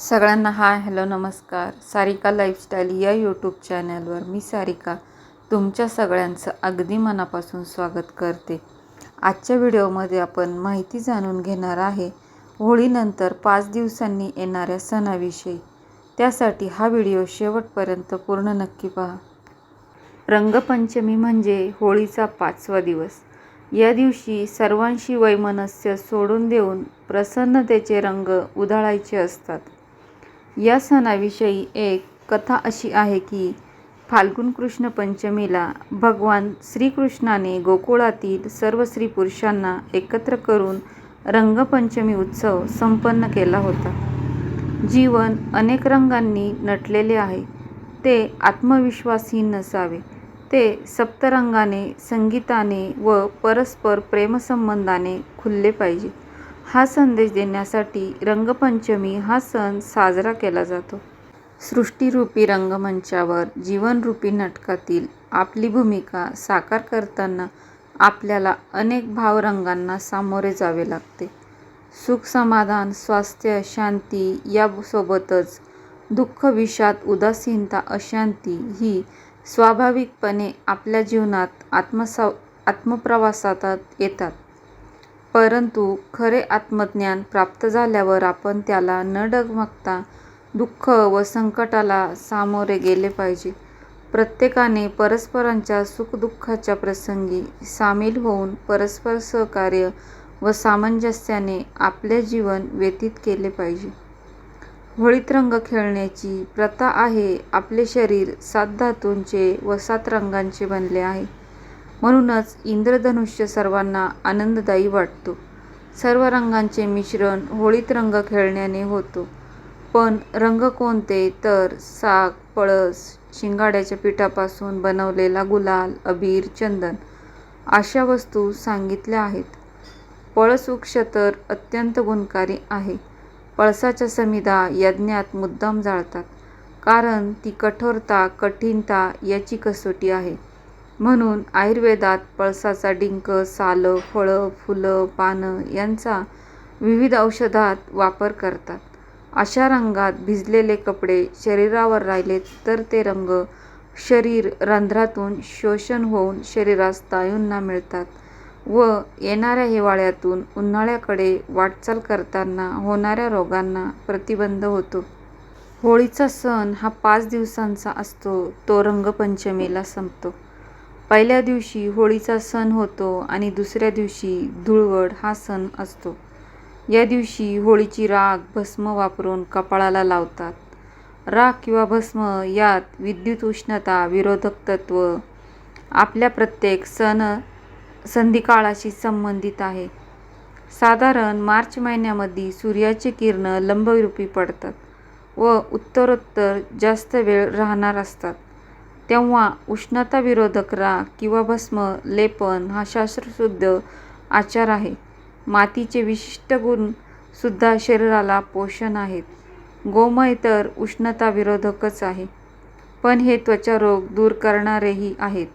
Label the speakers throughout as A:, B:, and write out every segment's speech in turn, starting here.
A: सगळ्यांना hi hello नमस्कार. Sarika lifestyle या यूट्यूब चॅनलवर मी सारिका तुमच्या सगळ्यांचं अगदी मनापासून स्वागत करते. आजच्या व्हिडिओमध्ये आपण माहिती जाणून घेणार आहे होळीनंतर पाच दिवसांनी येणाऱ्या सणाविषयी. त्यासाठी हा व्हिडिओ शेवटपर्यंत पूर्ण नक्की पहा. रंगपंचमी म्हणजे होळीचा पाचवा दिवस. या दिवशी सर्वांशी वैमनस्य सोडून देऊन प्रसन्नतेचे रंग उधळायचे असतात. या सणाविषयी एक कथा अशी आहे की फाल्गुन कृष्ण पंचमीला भगवान श्रीकृष्णाने गोकुळातील सर्व स्त्री पुरुषांना एकत्र करून रंगपंचमी उत्सव संपन्न केला होता. जीवन अनेक रंगांनी नटलेले आहे. ते आत्मविश्वासहीन नसावे. ते सप्तरंगाने संगीताने व परस्पर प्रेमसंबंधाने खुलले पाहिजे. हा संदेश देण्यासाठी रंगपंचमी हा सण साजरा केला जातो. सृष्टीरूपी रंगमंचावर जीवनरूपी नाटकातील आपली भूमिका साकार करताना आपल्याला अनेक भावरंगांना सामोरे जावे लागते. सुख समाधान स्वास्थ्य शांती यासोबतच दुःख विषाद उदासीनता अशांती ही स्वाभाविकपणे आपल्या जीवनात आत्मसा आत्मप्रवासात येतात. परंतु खरे आत्मज्ञान प्राप्त झाल्यावर आपण त्याला न डगमगता दुःख व संकटाला सामोरे गेले पाहिजे. प्रत्येकाने परस्परांच्या सुखदुःखाच्या प्रसंगी सामील होऊन परस्पर सहकार्य व सामंजस्याने आपले जीवन व्यतीत केले पाहिजे. होळीत रंग खेळण्याची प्रथा आहे. आपले शरीर सात धातूंचे व सात रंगांचे बनले आहे. म्हणूनच इंद्रधनुष्य सर्वांना आनंददायी वाटतो. सर्व रंगांचे मिश्रण होळीत रंग खेळण्याने होतो. पण रंग कोणते तर साग पळस शिंगाड्याच्या पिठापासून बनवलेला गुलाल अबीर चंदन अशा वस्तू सांगितल्या आहेत. पळस वृक्ष तर अत्यंत गुणकारी आहे. पळसाच्या समिधा यज्ञात मुद्दाम जाळतात कारण ती कठोरता कठीणता याची कसोटी आहे. म्हणून आयुर्वेदात पळसाचा डिंक सालं फळं फुलं पानं यांचा विविध औषधात वापर करतात. अशा रंगात भिजलेले कपडे शरीरावर राहिले तर ते रंग शरीर रंध्रातून शोषण होऊन शरीरास तायूंना मिळतात व येणाऱ्या हिवाळ्यातून उन्हाळ्याकडे वाटचाल करताना होणाऱ्या रोगांना प्रतिबंध होतो. होळीचा सण हा पाच दिवसांचा असतो तो रंगपंचमीला संपतो. पहिल्या दिवशी होळीचा सण होतो आणि दुसऱ्या दिवशी धुळवड हा सण असतो. या दिवशी होळीची राख भस्म वापरून कपाळाला लावतात. राख किंवा भस्म यात विद्युत उष्णता विरोधक तत्व आपल्या प्रत्येक सण संधिकाळाशी संबंधित आहे. साधारण मार्च महिन्यामध्ये सूर्याचे किरण लंबरूपी पडतात व उत्तरोत्तर जास्त वेळ राहणार असतात. तेव्हा उष्णताविरोधक राख किंवा भस्म लेपन हा शास्त्रशुद्ध आचार आहे. मातीचे विशिष्ट गुणसुद्धा शरीराला पोषण आहेत. गोमय तर उष्णताविरोधकच आहे. पण हे त्वचारोग दूर करणारेही आहेत.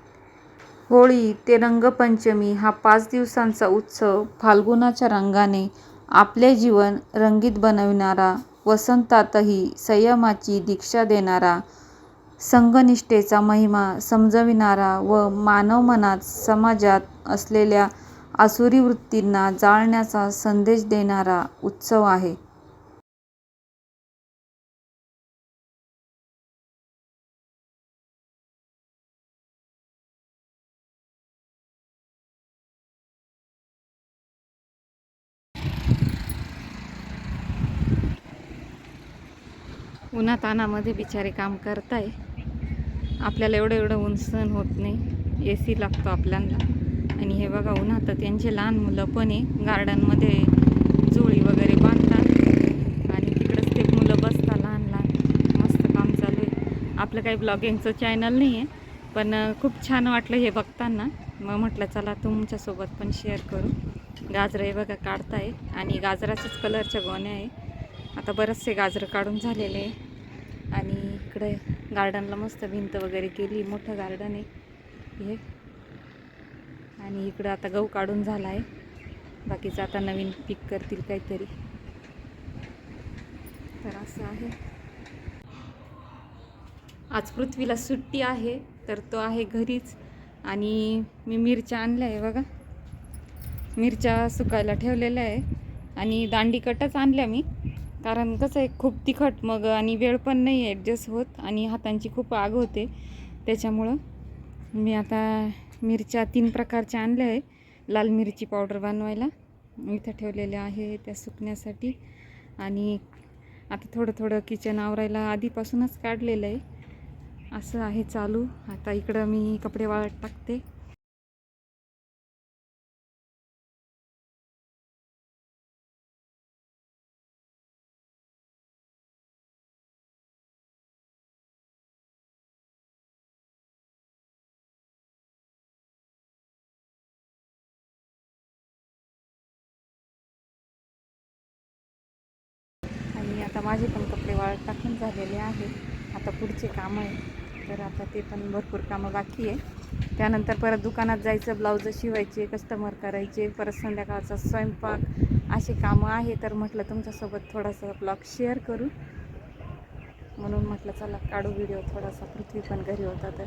A: होळी ते रंगपंचमी हा पाच दिवसांचा उत्सव फाल्गुनाच्या रंगाने आपले जीवन रंगीत बनविणारा वसंतातही संयमाची दीक्षा देणारा संघनिष्ठेचा महिमा समजविणारा व मानव मनात समाजात असलेल्या आसुरी वृत्तींना जाळण्याचा संदेश देणारा उत्सव आहे. उन्हातानामध्ये बिचारे काम करताय. आपल्याला एवढं एवढं ऊन सहन होत नाही. ए सी लागतो आपल्याला. आणि हे बघा उन्हात त्यांचे लहान मुलं पण आहे. गार्डनमध्ये जोळी वगैरे बांधतात. आणि तिकडंच ते मुलं बसतात लहान लहान. मस्त काम चालू आहे. आपलं काही ब्लॉगिंगचं चॅनल नाही आहे. पण खूप छान वाटलं हे बघताना. मग म्हटलं चला तुमच्यासोबत पण शेअर करू. गाजरं हे बघा काढताय. आणि गाजराच्याच कलरच्या गोण्या आहे. आता बरेचसे गाजरं काढून झालेले आहे. आणि इकडे गार्डनला मस्त भिंत वगैरे केली. मोठं गार्डन आहे हे. आणि इकडं आता गहू काढून झाला आहे बाकीचं आता नवीन पीक करतील काहीतरी. तर असं आहे. आज पृथ्वीला सुट्टी आहे तर तो आहे घरीच. आणि मी मिरच्या आणल्या आहे बघा. मिरच्या सुकायला ठेवलेल्या आहे. आणि दांडी कटच आणल्या मी. कारण कसं आहे खूप तिखट मग आणि वेळ पण नाही ॲडजस्ट होत आणि हातांची खूप आग होते. त्याच्यामुळं मी आता मिरच्या तीन प्रकारच्या आणल्या आहे. लाल मिरची पावडर बनवायला. इथं ठेवलेल्या आहे त्या सुकण्यासाठी. आणि आता थोडं थोडं किचन आवरायला आधीपासूनच काढलेलं आहे. असं आहे चालू. आता इकडं मी कपडे वाळत टाकते. आता माझे पण कपडे वाळत टाकून झालेले आहे आता पुढचे कामं आहे तर आता ते पण भरपूर कामं बाकी आहे. त्यानंतर परत दुकानात जायचं ब्लाऊज शिवायचे कस्टमर करायचे परत संध्याकाळचा स्वयंपाक असे कामं आहे. तर म्हटलं तुमच्यासोबत थोडासा ब्लॉग शेअर करू. म्हणून म्हटलं चला काढू व्हिडिओ थोडासा पृथ्वी पण घरी होता तर.